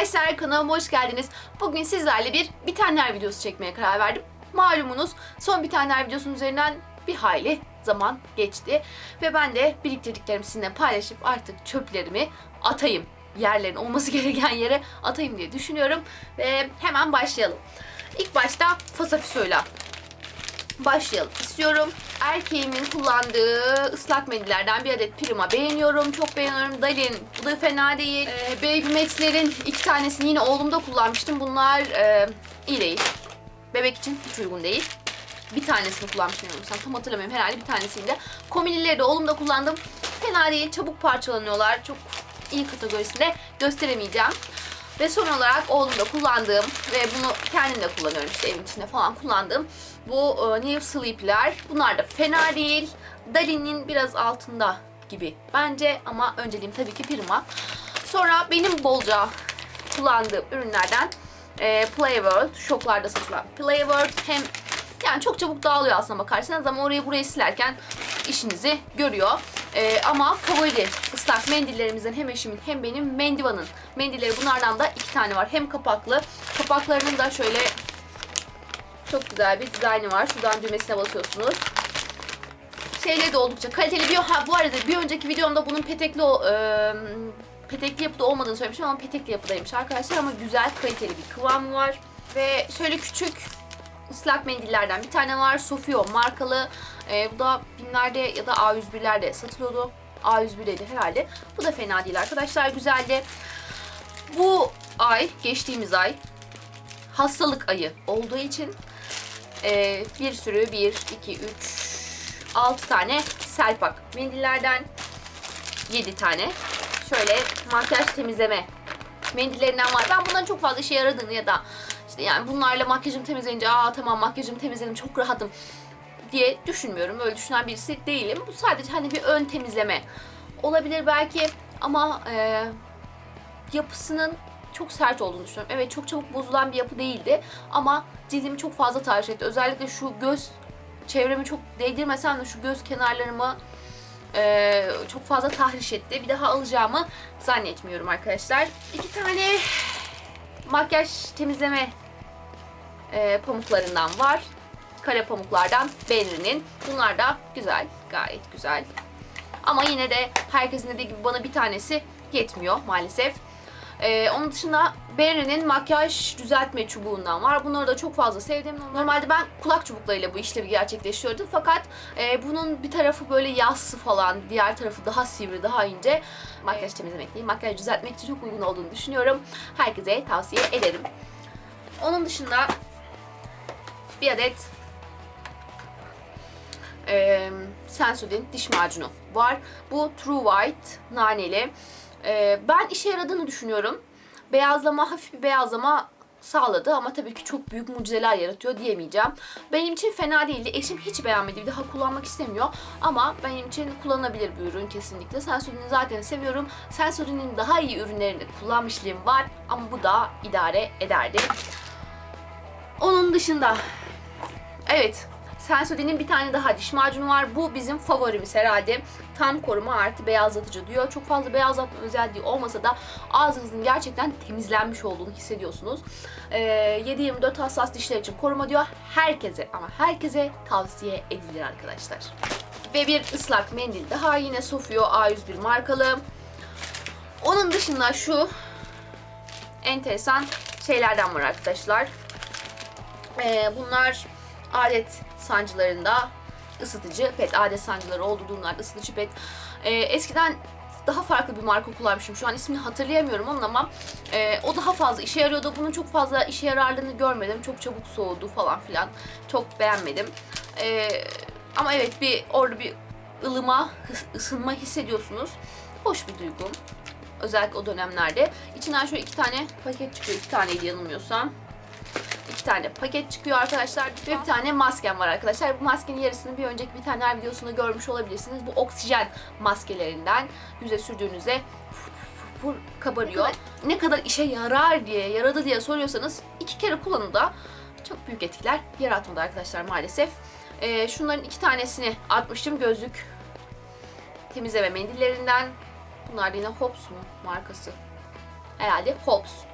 Arkadaşlar kanalıma hoş geldiniz. Bugün sizlerle bir bitenler videosu çekmeye karar verdim. Malumunuz son bitenler videosunun üzerinden bir hayli zaman geçti. Ve ben de biriktirdiklerimi sizinle paylaşıp artık çöplerimi atayım. Yerlerin olması gereken yere atayım diye düşünüyorum. Ve hemen başlayalım. İlk başta fasafisuyla başlayalım istiyorum. Erkeğimin kullandığı ıslak mendillerden bir adet Prima beğeniyorum. Çok beğeniyorum. Dalin bu da fena değil. Ee, Baby Max'lerin iki tanesini yine oğlumda kullanmıştım. Bunlar e, iyi değil. Bebek için hiç uygun değil. Bir tanesini kullanmıştım yanılmıyorsam. Tam hatırlamıyorum. Herhalde bir tanesiydi. Komilileri de oğlumda kullandım. Fena değil. Çabuk parçalanıyorlar. Çok iyi kategorisinde gösteremeyeceğim. Ve son olarak oğlumda kullandığım ve bunu kendim de kullanıyorum işte evin içinde falan kullandığım bu e, New Sleep'ler. Bunlar da fena değil. Dalin'in biraz altında gibi bence ama önceliğim tabii ki Prima. Sonra benim bolca kullandığım ürünlerden e, Playworld, şoklarda satılan Playworld hem yani çok çabuk dağılıyor aslında bakarsanız ama orayı burayı silerken işinizi görüyor. Ee, ama favori ıslak mendillerimizden hem eşimin hem benim Mendivan'ın mendilleri bunlardan da iki tane var. Hem kapaklı. Kapaklarının da şöyle çok güzel bir dizaynı var. Şuradan düğmesine basıyorsunuz. Şeyleri de oldukça kaliteli bir ha bu arada bir önceki videomda bunun petekli e, petekli yapıda olmadığını söylemiştim ama petekli yapıdaymış arkadaşlar ama güzel kaliteli bir kıvamı var. Ve şöyle küçük ıslak mendillerden bir tane var. Sofio markalı. Ee, bu da binlerde ya da A101'lerde satılıyordu. A101'deydi herhalde. Bu da fena değil arkadaşlar. Güzeldi. Bu ay, geçtiğimiz ay hastalık ayı olduğu için e, bir sürü 1, 2, 3, 6 tane selpak mendillerden 7 tane şöyle makyaj temizleme mendillerinden var. Ben bundan çok fazla işe yaradığını ya da yani bunlarla makyajım temizleyince aa tamam makyajım temizledim çok rahatım diye düşünmüyorum. Öyle düşünen birisi değilim. Bu sadece hani bir ön temizleme olabilir belki ama e, yapısının çok sert olduğunu düşünüyorum. Evet çok çabuk bozulan bir yapı değildi ama cildimi çok fazla tahriş etti. Özellikle şu göz çevremi çok değdirmesem de şu göz kenarlarımı e, çok fazla tahriş etti. Bir daha alacağımı zannetmiyorum arkadaşlar. İki tane makyaj temizleme e, pamuklarından var. Kare pamuklardan Benri'nin. Bunlar da güzel, gayet güzel. Ama yine de herkesin dediği gibi bana bir tanesi yetmiyor maalesef. Ee, onun dışında Benri'nin makyaj düzeltme çubuğundan var. Bunları da çok fazla sevdim. Normalde ben kulak çubuklarıyla bu işlevi gerçekleştiriyordum. Fakat e, bunun bir tarafı böyle yassı falan, diğer tarafı daha sivri, daha ince. Makyaj temizlemek değil, makyaj düzeltmek için çok uygun olduğunu düşünüyorum. Herkese tavsiye ederim. Onun dışında bir adet e, Sensodyne diş macunu var. Bu True White naneli. E, ben işe yaradığını düşünüyorum. Beyazlama, hafif bir beyazlama sağladı ama tabii ki çok büyük mucizeler yaratıyor diyemeyeceğim. Benim için fena değildi. Eşim hiç beğenmedi. Bir daha kullanmak istemiyor. Ama benim için kullanılabilir bir ürün kesinlikle. Sensodyne'i zaten seviyorum. Sensodyne'in daha iyi ürünlerini kullanmışlığım var. Ama bu da idare ederdi. Onun dışında evet Sensodyne'in bir tane daha diş macunu var. Bu bizim favorimiz herhalde. Tam koruma artı beyazlatıcı diyor. Çok fazla beyazlatma özelliği olmasa da ağzınızın gerçekten temizlenmiş olduğunu hissediyorsunuz. Ee, 7-24 hassas dişler için koruma diyor. Herkese ama herkese tavsiye edilir arkadaşlar. Ve bir ıslak mendil daha yine Sofio A101 markalı. Onun dışında şu enteresan şeylerden var arkadaşlar. Ee, bunlar adet sancılarında ısıtıcı pet, adet sancıları olduğu durumlarda ısıtıcı pet. Ee, eskiden daha farklı bir marka kullanmışım. Şu an ismini hatırlayamıyorum onun ama e, o daha fazla işe yarıyordu. Bunun çok fazla işe yararlığını görmedim. Çok çabuk soğudu falan filan. Çok beğenmedim. Ee, ama evet bir orada bir ılıma, ısınma hissediyorsunuz. Hoş bir duygu. Özellikle o dönemlerde. İçinden şöyle iki tane paket çıkıyor. İki taneydi yanılmıyorsam iki tane paket çıkıyor arkadaşlar ve bir tane maskem var arkadaşlar. Bu maskenin yarısını bir önceki bir tane videosunda görmüş olabilirsiniz. Bu oksijen maskelerinden yüze sürdüğünüzde kabarıyor. Ne kadar işe yarar diye, yaradı diye soruyorsanız iki kere kullanımda çok büyük etkiler yaratmadı arkadaşlar maalesef. Ee, şunların iki tanesini atmıştım gözlük temizleme mendillerinden. Bunlar yine Hobbs mu markası? Herhalde Hobbs.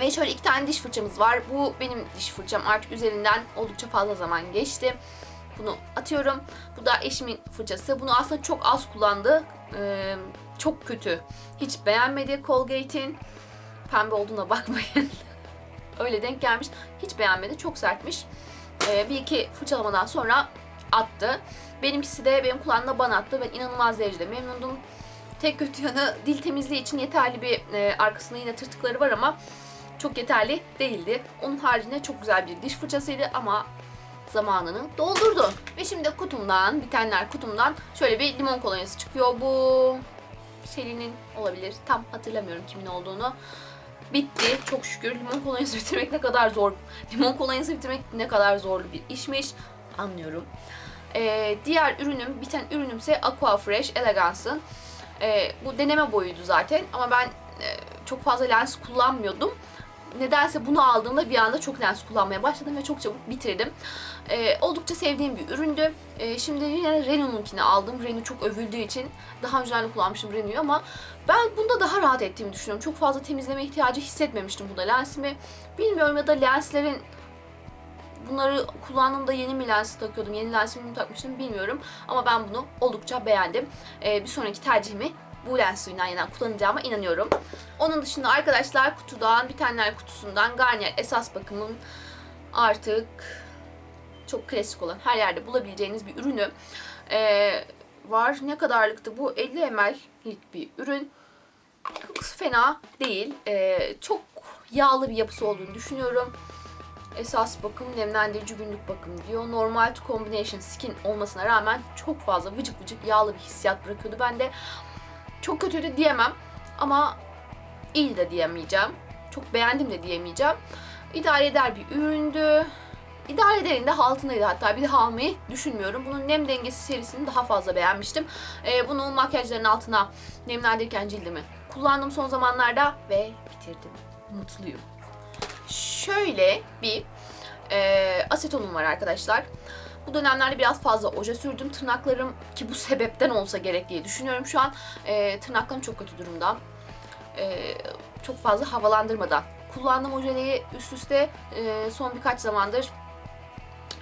Ve şöyle iki tane diş fırçamız var. Bu benim diş fırçam. Artık üzerinden oldukça fazla zaman geçti. Bunu atıyorum. Bu da eşimin fırçası. Bunu aslında çok az kullandı. Ee, çok kötü. Hiç beğenmedi Colgate'in. Pembe olduğuna bakmayın. Öyle denk gelmiş. Hiç beğenmedi. Çok sertmiş. Ee, bir iki fırçalamadan sonra attı. Benimkisi de benim kulağımda bana attı. Ben inanılmaz derecede memnundum. Tek kötü yanı dil temizliği için yeterli bir e, arkasında yine tırtıkları var ama çok yeterli değildi. Onun haricinde çok güzel bir diş fırçasıydı ama zamanını doldurdu. Ve şimdi kutumdan, bitenler kutumdan şöyle bir limon kolonyası çıkıyor. Bu Selin'in olabilir. Tam hatırlamıyorum kimin olduğunu. Bitti. Çok şükür. Limon kolonyası bitirmek ne kadar zor. Limon kolonyası bitirmek ne kadar zorlu bir işmiş. Anlıyorum. Ee, diğer ürünüm, biten ürünümse Aqua Fresh Elegance'ın. Ee, bu deneme boyuydu zaten ama ben e, çok fazla lens kullanmıyordum. Nedense bunu aldığımda bir anda çok lens kullanmaya başladım ve çok çabuk bitirdim. Ee, oldukça sevdiğim bir üründü. Ee, şimdi yine Renault'unkini aldım. Renault çok övüldüğü için daha önceden de kullanmıştım Renault'u ama ben bunda daha rahat ettiğimi düşünüyorum. Çok fazla temizleme ihtiyacı hissetmemiştim bunda lensimi. Bilmiyorum ya da lenslerin bunları kullandığımda yeni mi lens takıyordum, yeni lensimi mi takmıştım bilmiyorum. Ama ben bunu oldukça beğendim. Ee, bir sonraki tercihimi bu lens suyundan yeniden kullanacağıma inanıyorum. Onun dışında arkadaşlar kutudan, bitenler kutusundan Garnier esas bakımın artık çok klasik olan her yerde bulabileceğiniz bir ürünü ee, var. Ne kadarlıktı bu? 50 ml'lik bir ürün. Kokusu fena değil. Ee, çok yağlı bir yapısı olduğunu düşünüyorum. Esas bakım nemlendirici günlük bakım diyor. Normal to combination skin olmasına rağmen çok fazla vıcık vıcık yağlı bir hissiyat bırakıyordu bende. Çok kötü de diyemem ama iyi de diyemeyeceğim. Çok beğendim de diyemeyeceğim. İdare eder bir üründü. İdare ederin de altındaydı hatta bir daha almayı düşünmüyorum. Bunun nem dengesi serisini daha fazla beğenmiştim. Ee, bunu makyajların altına nemlendirirken cildimi kullandım son zamanlarda ve bitirdim. Mutluyum. Şöyle bir e, asetonum var arkadaşlar. Bu dönemlerde biraz fazla oje sürdüm. Tırnaklarım ki bu sebepten olsa gerek diye düşünüyorum şu an. E, tırnaklarım çok kötü durumda. E, çok fazla havalandırmadan kullandığım ojeleri üst üste e, son birkaç zamandır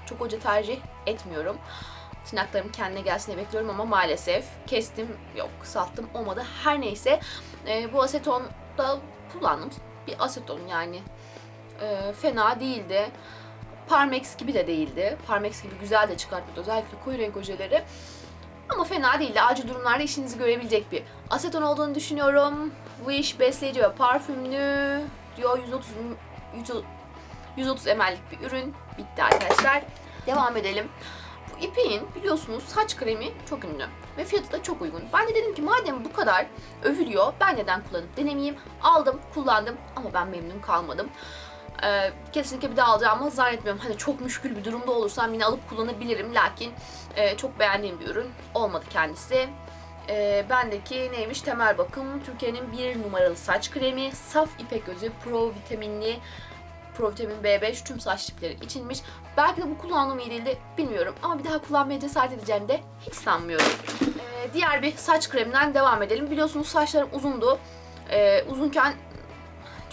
çok oje tercih etmiyorum. Tırnaklarım kendine gelsin diye bekliyorum ama maalesef kestim yok kısalttım olmadı. Her neyse e, bu aseton da kullandım. Bir aseton yani e, fena değildi. Parmex gibi de değildi. Parmex gibi güzel de çıkartıyordu özellikle koyu renk ojeleri. Ama fena değildi. Acil durumlarda işinizi görebilecek bir aseton olduğunu düşünüyorum. Wish besleyici ve parfümlü diyor 130 130 130 ml'lik bir ürün. Bitti arkadaşlar. Devam edelim. Bu İpek'in biliyorsunuz saç kremi çok ünlü ve fiyatı da çok uygun. Ben de dedim ki madem bu kadar övülüyor ben neden kullanıp denemeyeyim. Aldım, kullandım ama ben memnun kalmadım. Ee, kesinlikle bir daha alacağımı zannetmiyorum. Hani çok müşkül bir durumda olursam yine alıp kullanabilirim. Lakin e, çok beğendiğim bir ürün olmadı kendisi. E, bendeki neymiş? Temel bakım. Türkiye'nin bir numaralı saç kremi. Saf ipek özü, pro vitaminli, pro vitamin B5 tüm saç tipleri içinmiş. Belki de bu kullandığım iyi değildi bilmiyorum. Ama bir daha kullanmaya cesaret edeceğimi de hiç sanmıyorum. E, diğer bir saç kreminden devam edelim. Biliyorsunuz saçlarım uzundu. E, uzunken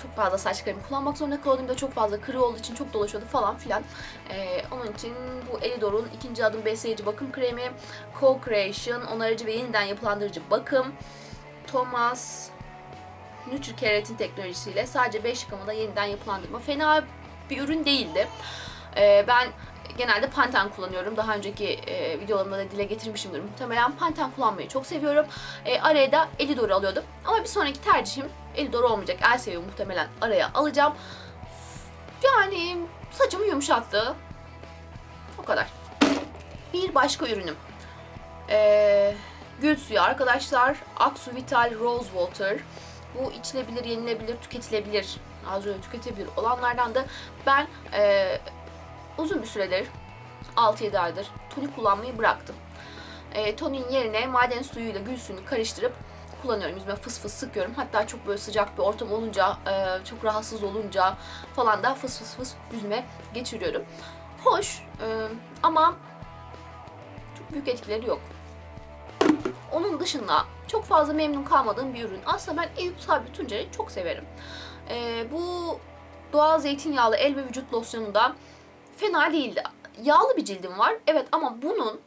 çok fazla saç kremi kullanmak zorunda kalıyordum çok fazla kırı olduğu için çok dolaşıyordu falan filan. Ee, onun için bu Elidor'un ikinci adım besleyici bakım kremi, Co-Creation onarıcı ve yeniden yapılandırıcı bakım, Thomas Nutri Keratin teknolojisiyle sadece 5 yıkamada yeniden yapılandırma. Fena bir ürün değildi. Ee, ben genelde Panten kullanıyorum. Daha önceki e, videolarımda da dile getirmişimdir muhtemelen. Panten kullanmayı çok seviyorum. E, araya da Elidor'u alıyordum. Ama bir sonraki tercihim Elidor olmayacak. Elsev'i muhtemelen araya alacağım. Yani saçımı yumuşattı. O kadar. Bir başka ürünüm. E, gül suyu arkadaşlar. Aksu Vital Rose Water. Bu içilebilir, yenilebilir, tüketilebilir. Az önce tüketebilir olanlardan da ben e, uzun bir süredir 6-7 aydır tonik kullanmayı bıraktım. E, tonin yerine maden suyuyla gül suyunu karıştırıp kullanıyorum. Yüzüme fıs fıs sıkıyorum. Hatta çok böyle sıcak bir ortam olunca, e, çok rahatsız olunca falan da fıs fıs fıs yüzüme geçiriyorum. Hoş e, ama çok büyük etkileri yok. Onun dışında çok fazla memnun kalmadığım bir ürün. Aslında ben Eyüp Sabri Tuncer'i çok severim. Ee, bu doğal zeytinyağlı el ve vücut losyonu da fena değildi. Yağlı bir cildim var. Evet ama bunun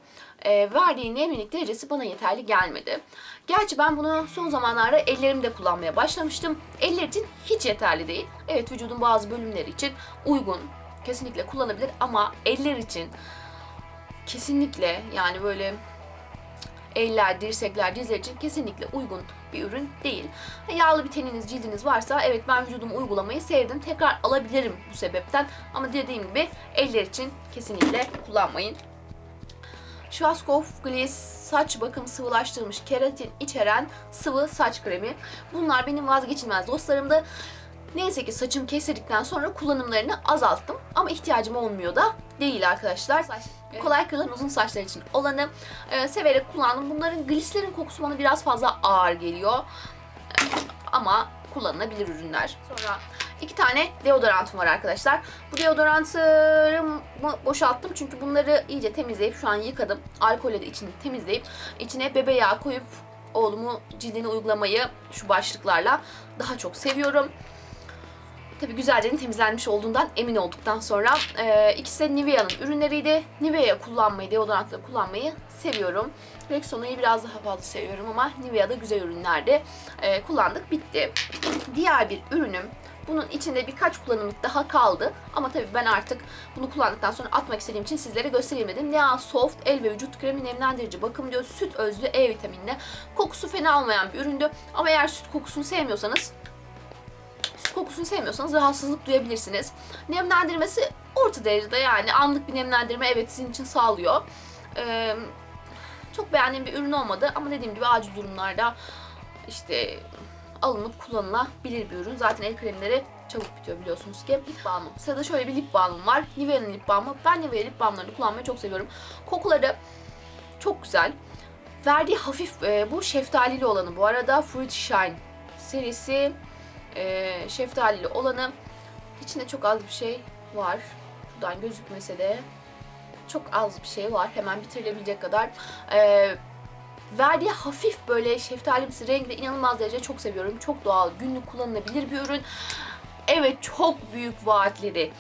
e, verdiği nemlilik derecesi bana yeterli gelmedi. Gerçi ben bunu son zamanlarda ellerimde kullanmaya başlamıştım. Eller için hiç yeterli değil. Evet vücudun bazı bölümleri için uygun. Kesinlikle kullanabilir ama eller için kesinlikle yani böyle eller, dirsekler, dizler için kesinlikle uygun bir ürün değil. Yağlı bir teniniz, cildiniz varsa evet ben vücuduma uygulamayı sevdim. Tekrar alabilirim bu sebepten. Ama dediğim gibi eller için kesinlikle kullanmayın. Schwarzkopf Gliss saç bakım sıvılaştırılmış keratin içeren sıvı saç kremi. Bunlar benim vazgeçilmez dostlarımdı. Neyse ki saçım kestirdikten sonra kullanımlarını azalttım. Ama ihtiyacım olmuyor da değil arkadaşlar. Kolay kırılan uzun saçlar için olanı e, severek kullandım. Bunların glislerin kokusu bana biraz fazla ağır geliyor. E, ama kullanılabilir ürünler. Sonra iki tane deodorantım var arkadaşlar. Bu deodorantımı boşalttım çünkü bunları iyice temizleyip şu an yıkadım. Alkolle de içini temizleyip içine bebe yağı koyup oğlumu cildine uygulamayı şu başlıklarla daha çok seviyorum. Tabi güzelce temizlenmiş olduğundan emin olduktan sonra e, ikisi de Nivea'nın ürünleriydi. Nivea kullanmayı, deodorantla kullanmayı seviyorum. Rexona'yı biraz daha fazla seviyorum ama Nivea'da güzel ürünlerdi. E, kullandık, bitti. Diğer bir ürünüm. Bunun içinde birkaç kullanımlık daha kaldı. Ama tabii ben artık bunu kullandıktan sonra atmak istediğim için sizlere göstereyim dedim. Nea Soft El ve Vücut Kremi Nemlendirici Bakım diyor. Süt özlü E vitaminli. Kokusu fena olmayan bir üründü. Ama eğer süt kokusunu sevmiyorsanız süt kokusunu sevmiyorsanız rahatsızlık duyabilirsiniz. Nemlendirmesi orta derecede yani anlık bir nemlendirme evet sizin için sağlıyor. Ee, çok beğendiğim bir ürün olmadı ama dediğim gibi acil durumlarda işte alınıp kullanılabilir bir ürün. Zaten el kremleri çabuk bitiyor biliyorsunuz ki. Lip balmım. Sırada şöyle bir lip balmım var. Nivea'nın lip balmı. Ben Nivea lip balmlarını kullanmayı çok seviyorum. Kokuları çok güzel. Verdiği hafif e, bu şeftalili olanı bu arada Fruit Shine serisi e, şeftalili olanı içinde çok az bir şey var. Şuradan gözükmese de çok az bir şey var. Hemen bitirilebilecek kadar. E, verdiği hafif böyle şeftalimsi rengi de inanılmaz derece çok seviyorum. Çok doğal, günlük kullanılabilir bir ürün. Evet çok büyük vaatleri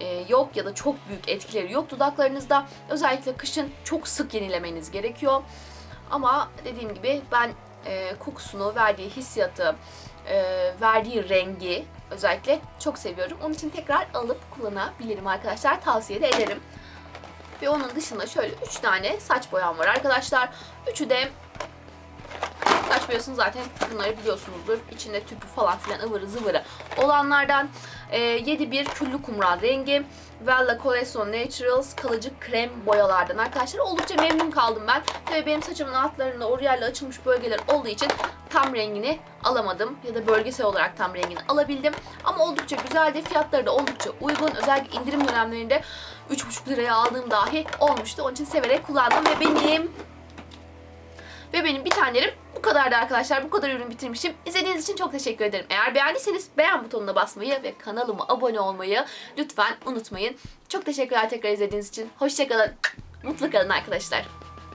e, yok ya da çok büyük etkileri yok dudaklarınızda. Özellikle kışın çok sık yenilemeniz gerekiyor. Ama dediğim gibi ben e, kokusunu, verdiği hissiyatı, e, verdiği rengi özellikle çok seviyorum. Onun için tekrar alıp kullanabilirim arkadaşlar. Tavsiye de ederim. Ve onun dışında şöyle 3 tane saç boyam var arkadaşlar. Üçü de saç boyasını zaten bunları biliyorsunuzdur. İçinde tüpü falan filan ıvırı zıvırı olanlardan. E, 7-1 küllü kumral rengi. Vella Collection Naturals kalıcı krem boyalardan arkadaşlar. Oldukça memnun kaldım ben. Tabii benim saçımın altlarında oryalle açılmış bölgeler olduğu için tam rengini alamadım. Ya da bölgesel olarak tam rengini alabildim. Ama oldukça güzeldi. Fiyatları da oldukça uygun. Özellikle indirim dönemlerinde 3,5 liraya aldığım dahi olmuştu. Onun için severek kullandım ve benim ve benim bir bu kadardı arkadaşlar. Bu kadar ürün bitirmişim. İzlediğiniz için çok teşekkür ederim. Eğer beğendiyseniz beğen butonuna basmayı ve kanalıma abone olmayı lütfen unutmayın. Çok teşekkürler tekrar izlediğiniz için. Hoşçakalın. Mutlu kalın arkadaşlar.